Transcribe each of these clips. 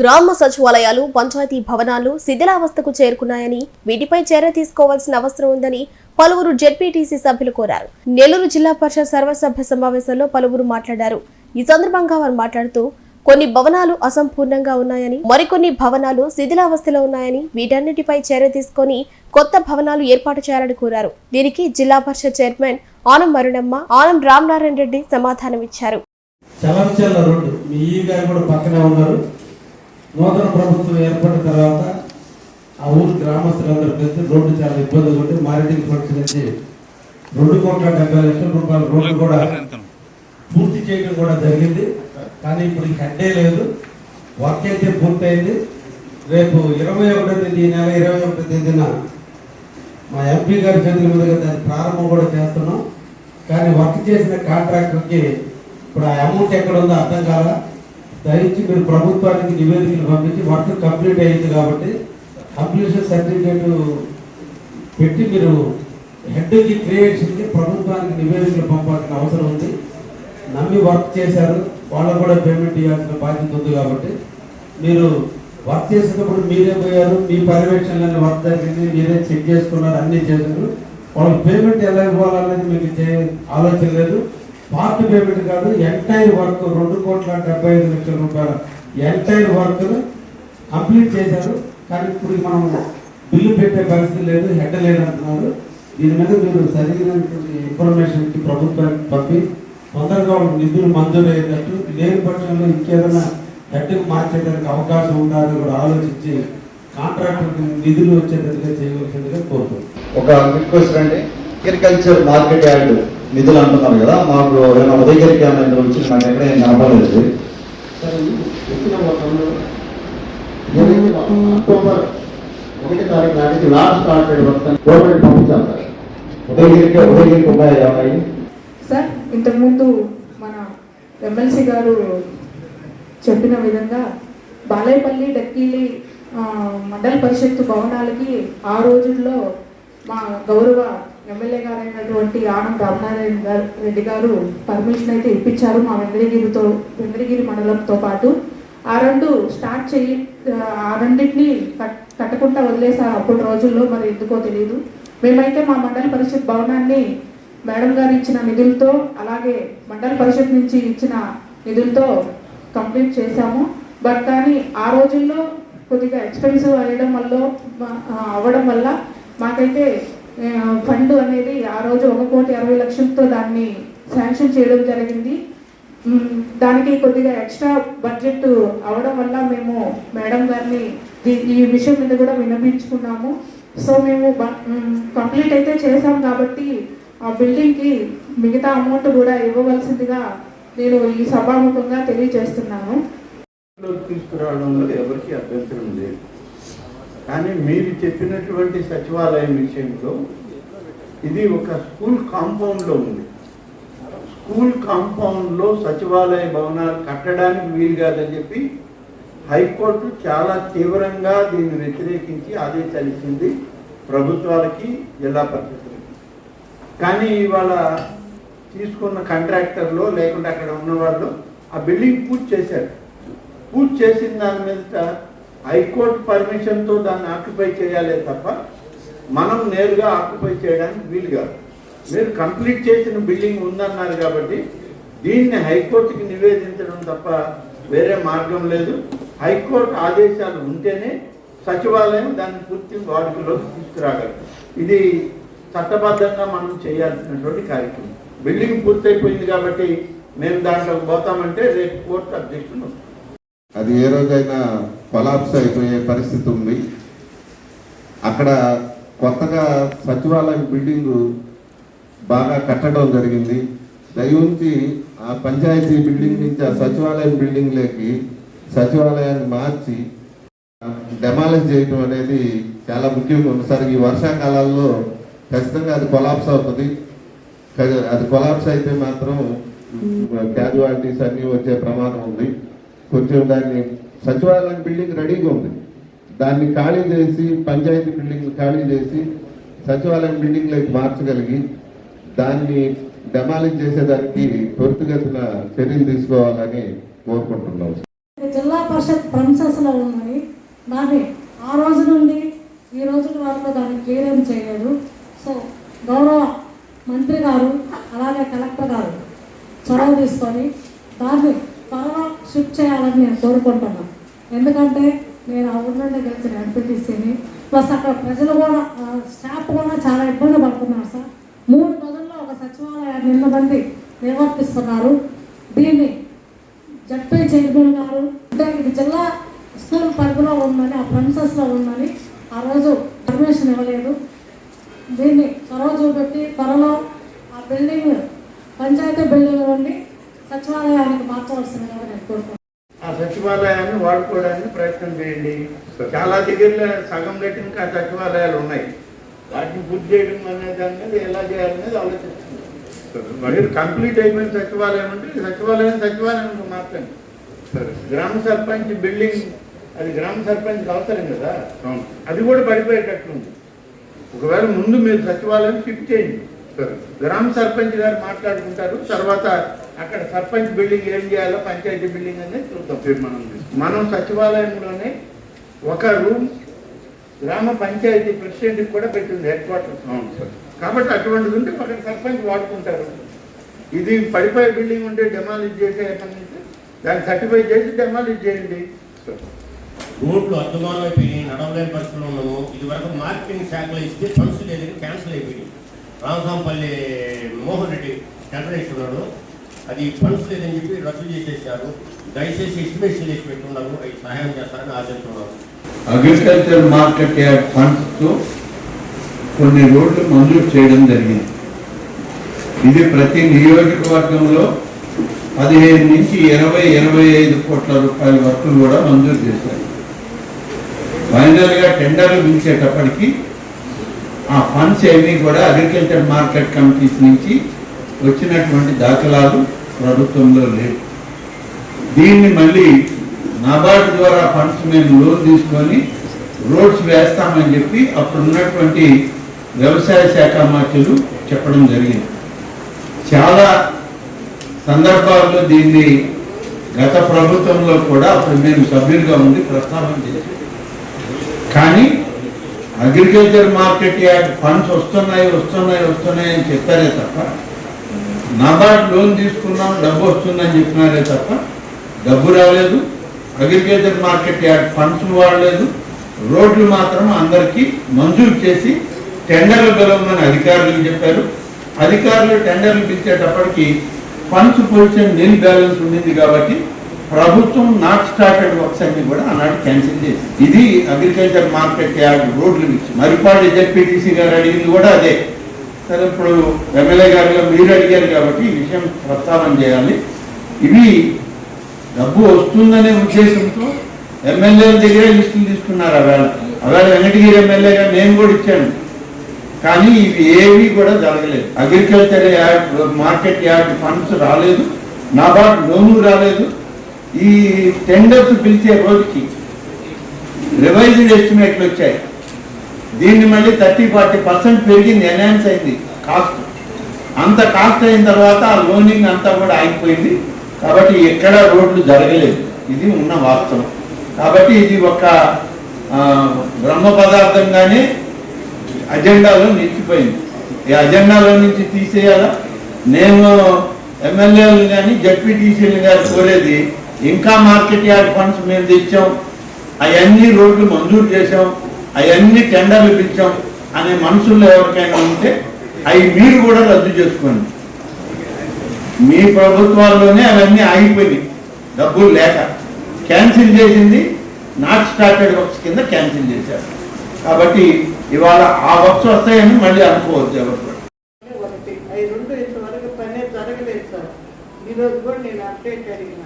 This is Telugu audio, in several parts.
గ్రామ సచివాలయాలు పంచాయతీ భవనాలు శిథిలావస్థకు చేరుకున్నాయని వీటిపై చర్య తీసుకోవాల్సిన అవసరం ఉందని పలువురు జెడ్పీటీసీ సభ్యులు కోరారు. నెల్లూరు జిల్లా పరిషత్ సర్వసభ్య సమావేశంలో పలువురు మాట్లాడారు. ఈ సందర్భంగా వారు మాట్లాడుతూ కొన్ని భవనాలు అసంపూర్ణంగా ఉన్నాయని మరికొన్ని భవనాలు శిథిలావస్థలో ఉన్నాయని వీటన్నిటిపై చర్య తీసుకొని కొత్త భవనాలు ఏర్పాటు చేయాలని కోరారు. దీనికి జిల్లా పరిషత్ చైర్మన్ ఆనం మరుణమ్మ ఆనం రామనారాయణ రెడ్డి సమాధానమిచ్చారు. చలంచల్ల రోడ్డు మీ ఈ గారు కూడా పక్కనే ఉన్నారు. నూతన ప్రభుత్వం ఏర్పడిన తర్వాత ఆ ఊరు గ్రామస్తులందరూ కలిసి రోడ్డు చాలా ఇబ్బంది ఉంటే మారెడ్డి ఫండ్స్ నుంచి రెండు కోట్ల డెబ్బై లక్షల రూపాయల రోడ్లు కూడా పూర్తి చేయడం కూడా జరిగింది. కానీ ఇప్పుడు హెడ్డే లేదు. వర్క్ అయితే పూర్తయింది. రేపు ఇరవై ఒకటో తేదీ ఈ నెల ఇరవై ఒకటో తేదీన మా ఎంపీ గారి చేతుల మీదుగా దాన్ని ప్రారంభం కూడా చేస్తున్నాం. కానీ వర్క్ చేసిన కాంట్రాక్టర్కి ఇప్పుడు ఆ అమౌంట్ ఎక్కడ ఉందో అర్థం కాలా? దయచేసి మీరు ప్రభుత్వానికి నివేదికలు పంపించి వర్క్ కంప్లీట్ అయ్యింది కాబట్టి కంప్లీషన్ సర్టిఫికేట్ పెట్టి మీరు హెడ్కి క్రియేషన్కి ప్రభుత్వానికి నివేదికలు పంపాల్సిన అవసరం ఉంది. నమ్మి వర్క్ చేశారు. వాళ్ళకు కూడా పేమెంట్ ఇవ్వాల్సిన బాధ్యత ఉంది కాబట్టి మీరు వర్క్ చేసేటప్పుడు మీరే పోయారు. మీ పర్యవేక్షణలో వర్క్ జరిగింది. మీరే చెక్ చేసుకున్నారు. అన్ని చేశారు. వాళ్ళకి పేమెంట్ ఎలా ఇవ్వాలనేది మీకు ఆలోచన లేదు. పార్ట్ పేమెంట్ కాదు ఎంటైర్ వర్క్ రెండు కోట్ల డెబ్బై ఐదు లక్షల రూపాయల. ఎంటైర్ వర్క్ కంప్లీట్ చేశారు కానీ ఇప్పుడు మనం బిల్లు పెట్టే పరిస్థితి లేదు హెడ్ లేదు అంటున్నారు. దీని మీద మీరు సరైనటువంటి ఇన్ఫర్మేషన్కి ప్రభుత్వానికి పంపి తొందరగా నిధులు మంజూరు అయ్యేటట్టు లేని పక్షంలో ఇంకేదైనా హెడ్కి మార్చేదానికి అవకాశం ఉందా అని కూడా ఆలోచించి కాంట్రాక్టర్కి నిధులు వచ్చేటట్టుగా చేయవలసిందిగా కోరుతున్నాం. ఒక రిక్వెస్ట్ అండి అగ్రికల్చర్ మార్కెట్ యార్డ్. నిధులు అంటున్నారు కదా మాకు ఏమైనా ఉదయగిరికి ఏమైనా వచ్చి నాకు ఎక్కడ ఏం కనపడలేదు. అక్టోబర్ ఒకటి తారీఖు నాటికి లాస్ట్ స్టార్ట్ అయ్యే వస్తాను గవర్నమెంట్ పంపించాలి సార్ ఉదయగిరికి ఉదయగిరికి ఉన్నాయి ఏమన్నాయి సార్ ఇంతకుముందు మన ఎమ్మెల్సీ గారు చెప్పిన విధంగా బాలేపల్లి డక్కీలి మండల పరిషత్తు భవనాలకి ఆ రోజుల్లో మా గౌరవ ఎమ్మెల్యే గారైనటువంటి ఆనం రామనారాయణ గారు రెడ్డి గారు పర్మిషన్ అయితే ఇప్పించారు మా వెంద్రగిరితో వెంద్రగిరి మండలంతో పాటు. ఆ రెండు స్టార్ట్ చేయి ఆ రెండింటిని కట్ కట్టకుండా వదిలేశారు అప్పుడు రోజుల్లో మరి ఎందుకో తెలియదు మేమైతే మా మండల పరిషత్ భవనాన్ని మేడం గారు ఇచ్చిన నిధులతో అలాగే మండల పరిషత్ నుంచి ఇచ్చిన నిధులతో కంప్లీట్ చేశాము. బట్ కానీ ఆ రోజుల్లో కొద్దిగా ఎక్స్పెన్సివ్ అయ్యడం వల్ల అవ్వడం వల్ల మాకైతే ఫండ్ అనేది ఆ రోజు ఒక కోటి అరవై లక్షలతో దాన్ని శాంక్షన్ చేయడం జరిగింది. దానికి కొద్దిగా ఎక్స్ట్రా బడ్జెట్ అవడం వల్ల మేము మేడం గారిని ఈ విషయం మీద కూడా విన్నపించుకున్నాము. సో మేము కంప్లీట్ అయితే చేసాం కాబట్టి ఆ బిల్డింగ్కి మిగతా అమౌంట్ కూడా ఇవ్వవలసిందిగా నేను ఈ సభాముఖంగా తెలియజేస్తున్నాను. తీసుకురావడంలో ఎవరికి అభ్యంతరం లేదు. కానీ మీరు చెప్పినటువంటి సచివాలయం విషయంలో ఇది ఒక స్కూల్ కాంపౌండ్లో ఉంది. స్కూల్ కాంపౌండ్లో సచివాలయ భవనాలు కట్టడానికి వీలు కాదని చెప్పి హైకోర్టు చాలా తీవ్రంగా దీన్ని వ్యతిరేకించి ఆదేశాలు ఇచ్చింది ప్రభుత్వాలకి జిల్లా పరిషత్తులకి. కానీ ఇవాళ తీసుకున్న కాంట్రాక్టర్లో లేకుంటే అక్కడ ఉన్న వాళ్ళు ఆ బిల్డింగ్ పూర్తి చేశారు. పూర్తి చేసిన దాని మీద హైకోర్టు పర్మిషన్తో దాన్ని ఆక్యుపై చేయాలే తప్ప మనం నేరుగా ఆక్యుపై చేయడానికి వీలు కాదు. మీరు కంప్లీట్ చేసిన బిల్డింగ్ ఉందన్నారు కాబట్టి దీన్ని హైకోర్టుకి నివేదించడం తప్ప వేరే మార్గం లేదు. హైకోర్టు ఆదేశాలు ఉంటేనే సచివాలయం దాన్ని పూర్తి వాడుకలోకి తీసుకురాగలరు ఇది చట్టబద్ధంగా మనం చేయాల్సినటువంటి కార్యక్రమం. బిల్డింగ్ పూర్తయిపోయింది కాబట్టి మేము దాంట్లోకి పోతామంటే రేపు కోర్టు అబ్జెక్షన్ వస్తుంది అది ఏ రోజైనా కొలాప్స్ అయిపోయే పరిస్థితి ఉంది. అక్కడ కొత్తగా సచివాలయం బిల్డింగ్ బాగా కట్టడం జరిగింది. దయవుంచి ఆ పంచాయతీ బిల్డింగ్ నుంచి ఆ సచివాలయం బిల్డింగ్లోకి సచివాలయాన్ని మార్చి డెమాలిష్ చేయటం అనేది చాలా ముఖ్యంగా ఉంది సార్ ఈ వర్షాకాలాల్లో ఖచ్చితంగా అది కొలాప్స్ అవుతుంది. అది కొలాప్స్ అయితే మాత్రం క్యాజువాలిటీస్ అన్నీ వచ్చే ప్రమాదం ఉంది. కొంచెం దాన్ని సచివాలయం బిల్డింగ్ రెడీగా ఉంది. దాన్ని ఖాళీ చేసి పంచాయతీ బిల్డింగ్ ఖాళీ చేసి సచివాలయం బిల్డింగ్లోకి మార్చగలిగి దాన్ని డెమాలిజ్ చేసేదానికి త్వరితగతిన చర్యలు తీసుకోవాలని కోరుకుంటున్నాం. జిల్లా పరిషత్ ప్రిన్సెస్లో ఉన్నాయి దాన్ని ఆ రోజు నుండి ఈ రోజు వరకు దాన్ని క్లియరెన్స్ చేయలేదు. సో గౌరవ మంత్రి గారు అలాగే కలెక్టర్ గారు చొరవ తీసుకొని దాన్ని త్వరలో షిఫ్ట్ చేయాలని నేను కోరుకుంటున్నాను ఎందుకంటే నేను ఆ ఊరు నుండి గెలిచిన ఎంపీటీసీని ప్లస్ అక్కడ ప్రజలు కూడా స్టాఫ్ కూడా చాలా ఇబ్బంది పడుతున్నారు సార్. మూడు గదుల్లో ఒక సచివాలయాన్ని నిన్న మంది నిర్వర్తిస్తున్నారు. దీన్ని జడ్పీ చైర్మన్ గారు అంటే ఇది జిల్లా స్కూల్ పరిధిలో ఉందని ఆ ప్రిన్సెస్లో ఉందని ఆ రోజు పర్మిషన్ ఇవ్వలేదు. దీన్ని చొరవ చూపెట్టి త్వరలో ఆ బిల్డింగ్ పంచాయతీ బిల్డింగ్ నుండి సచివాలయానికి మార్చవలసిందిగా నేను కోరుకుంటున్నాను. ఆ సచివాలయాన్ని వాడుకోవడానికి ప్రయత్నం చేయండి. చాలా దగ్గరలో సగం కట్టిన సచివాలయాలు ఉన్నాయి. వాటిని పూర్తి చేయడం అనేది అనేది ఎలా చేయాలనేది ఆలోచిస్తుంది మీరు కంప్లీట్ అయిపోయిన సచివాలయం అంటే సచివాలయం సచివాలయం మాత్రమే. గ్రామ సర్పంచ్ బిల్డింగ్ అది గ్రామ సర్పంచ్ అవసరం కదా? అది కూడా పడిపోయేటట్లుంది ఒకవేళ ముందు మీరు సచివాలయం షిఫ్ట్ చేయండి. గ్రామ సర్పంచ్ గారు మాట్లాడుకుంటారు తర్వాత అక్కడ సర్పంచ్ బిల్డింగ్ ఏం చేయాలో పంచాయతీ బిల్డింగ్ అనేది చూద్దాం. తీర్మానం మనం సచివాలయంలోనే ఒక రూమ్ గ్రామ పంచాయతీ ప్రెసిడెంట్కి కూడా పెట్టింది హెడ్ క్వార్టర్స్. కాబట్టి అటువంటిది ఉంటే అక్కడ సర్పంచ్ వాడుకుంటారు. ఇది పడిపోయే బిల్డింగ్ ఉంటే డెమాలిష్ చేసే పని దాన్ని సర్టిఫై చేసి డెమాలిష్ చేయండి. రోడ్లు అర్థమానం అయిపోయినాయి నడవలేని పరిస్థితుల్లో ఉన్నాము. ఇది వరకు మార్కెటింగ్ శాఖలో ఇస్తే ఫండ్స్ లేదని క్యాన్సిల్ అయిపోయింది రామసాంపల్లి మోహన్ రెడ్డి టెండరేషన్ ఉన్నాడు అది ఫండ్స్ లేదని చెప్పి రద్దు చేసేసారు దయచేసి ఎస్టిమేషన్ చేసి పెట్టున్నారు అవి సహాయం చేస్తారని ఆశిస్తున్నారు అగ్రికల్చర్ మార్కెట్ యార్డ్ ఫండ్స్తో కొన్ని రోడ్లు మంజూరు చేయడం జరిగింది. ఇది ప్రతి నియోజకవర్గంలో పదిహేను నుంచి ఇరవై ఇరవై ఐదు కోట్ల రూపాయల వరకు కూడా మంజూరు చేశారు. ఫైనల్గా టెండర్లు పిలిచేటప్పటికీ ఆ ఫండ్స్ ఏమీ కూడా అగ్రికల్చర్ మార్కెట్ కమిటీస్ నుంచి వచ్చినటువంటి దాఖలాలు ప్రభుత్వంలో లేవు. దీన్ని మళ్ళీ నాబార్డు ద్వారా ఫండ్స్ మేము లోన్ తీసుకొని రోడ్స్ వేస్తామని చెప్పి అప్పుడు ఉన్నటువంటి వ్యవసాయ శాఖ మార్చులు చెప్పడం జరిగింది. చాలా సందర్భాల్లో దీన్ని గత ప్రభుత్వంలో కూడా అప్పుడు మేము సభ్యులుగా ఉండి ప్రస్తావన చేశాం. కానీ అగ్రికల్చర్ మార్కెట్ యార్డ్ ఫండ్స్ వస్తున్నాయి వస్తున్నాయి వస్తున్నాయి అని చెప్పారే తప్ప నాబార్డ్ లోన్ తీసుకున్నాం డబ్బు వస్తుందని చెప్పినారే తప్ప డబ్బు రాలేదు. అగ్రికల్చర్ మార్కెట్ యార్డ్ ఫండ్స్ వాడలేదు. రోడ్లు మాత్రం అందరికీ మంజూరు చేసి టెండర్లు పిలవమని అధికారులకు చెప్పారు. అధికారులు టెండర్లు పిలిచేటప్పటికి ఫండ్స్ పొజిషన్ నీల్ బ్యాలెన్స్ ఉండింది కాబట్టి ప్రభుత్వం నాట్ స్టార్టెడ్ వర్క్స్ అన్ని కూడా ఆనాడు క్యాన్సిల్ చేసింది ఇది అగ్రికల్చర్ మార్కెట్ యార్డ్ రోడ్లు ఇచ్చి. మరిపాటి జెడ్పీటీసీ గారు అడిగింది కూడా అదే. సరే ఇప్పుడు ఎమ్మెల్యే గారుగా మీరు అడిగారు కాబట్టి ఈ విషయం ప్రస్తావన చేయాలి. ఇవి డబ్బు వస్తుందనే ఉద్దేశంతో ఎమ్మెల్యేల దగ్గరే లిస్టులు తీసుకున్నారు అవేళ. అవేళ వెంకటగిరి ఎమ్మెల్యేగా నేను కూడా ఇచ్చాను. కానీ ఇవి ఏవి కూడా జరగలేదు. Agriculture yard market yard funds రాలేదు. నాబార్డ్ లోను రాలేదు. ఈ టెండర్స్ పిలిచే రోజుకి రివైజ్డ్ ఎస్టిమేట్లు వచ్చాయి. దీన్ని మళ్ళీ థర్టీ ఫార్టీ పర్సెంట్ పెరిగింది ఎన్హాన్స్ అయింది కాస్ట్. అంత కాస్ట్ అయిన తర్వాత ఆ లోనింగ్ అంతా కూడా ఆగిపోయింది. కాబట్టి ఎక్కడ రోడ్లు జరగలేదు. ఇది ఉన్న వాస్తవం. కాబట్టి ఇది ఒక బ్రహ్మ పదార్థంగానే అజెండాలో నిలిచిపోయింది. ఈ అజెండాలో నుంచి తీసేయాలా? నేను ఎమ్మెల్యేలు కానీ జడ్పీటీసీలు కానీ కోరేది ఇంకా మార్కెట్ యార్డ్ ఫండ్స్ మేము తెచ్చాం. అవన్నీ రోడ్లు మంజూరు చేసాం అవన్నీ టెండర్లు పిలిచాం అనే మనసుల్లో ఎవరికైనా ఉంటే అవి మీరు కూడా రద్దు చేసుకోండి. మీ ప్రభుత్వాల్లోనే అవన్నీ ఆగిపోయినాయి. డబ్బులు లేక. క్యాన్సిల్ చేసింది నాట్ స్టార్టెడ్ వర్క్స్ కింద క్యాన్సిల్ చేశారు. కాబట్టి ఇవాళ ఆ వర్క్స్ వస్తాయని మళ్ళీ అనుకోవచ్చు ఎవరు ఈరోజు కూడా నేను అప్డేట్ అడిగిన.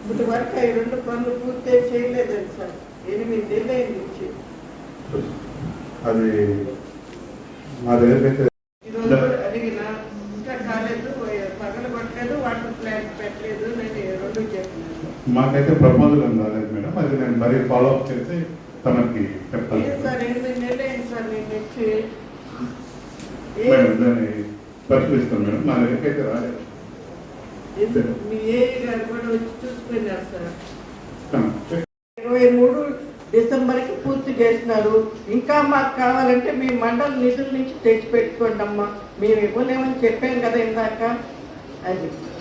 ఇప్పటి వరకు ఈ రెండు పనులు పూర్తి చేయలేదండి సార్. ఎనిమిది నెలలు అయింది అది మా దగ్గర మాకైతే ప్రపోజల్ రాలేదు మేడం. అది నేను మరీ ఫాలో అప్ చేసి తనకి చెప్తాను మేడం దాన్ని పరిశీలిస్తాను మేడం. మా దగ్గరికి అయితే రాలేదు. ఎందుకు? మీ ఏ గారు కూడా వచ్చి చూసుకున్నారు సార్ ఇరవై మూడు డిసెంబర్కి పూర్తి చేసినారు ఇంకా మాకు కావాలంటే మీ మండల నిధుల నుంచి తెచ్చిపెట్టుకోండి అమ్మా మేము ఇవ్వలేమని చెప్పాం కదా ఇందాక. అది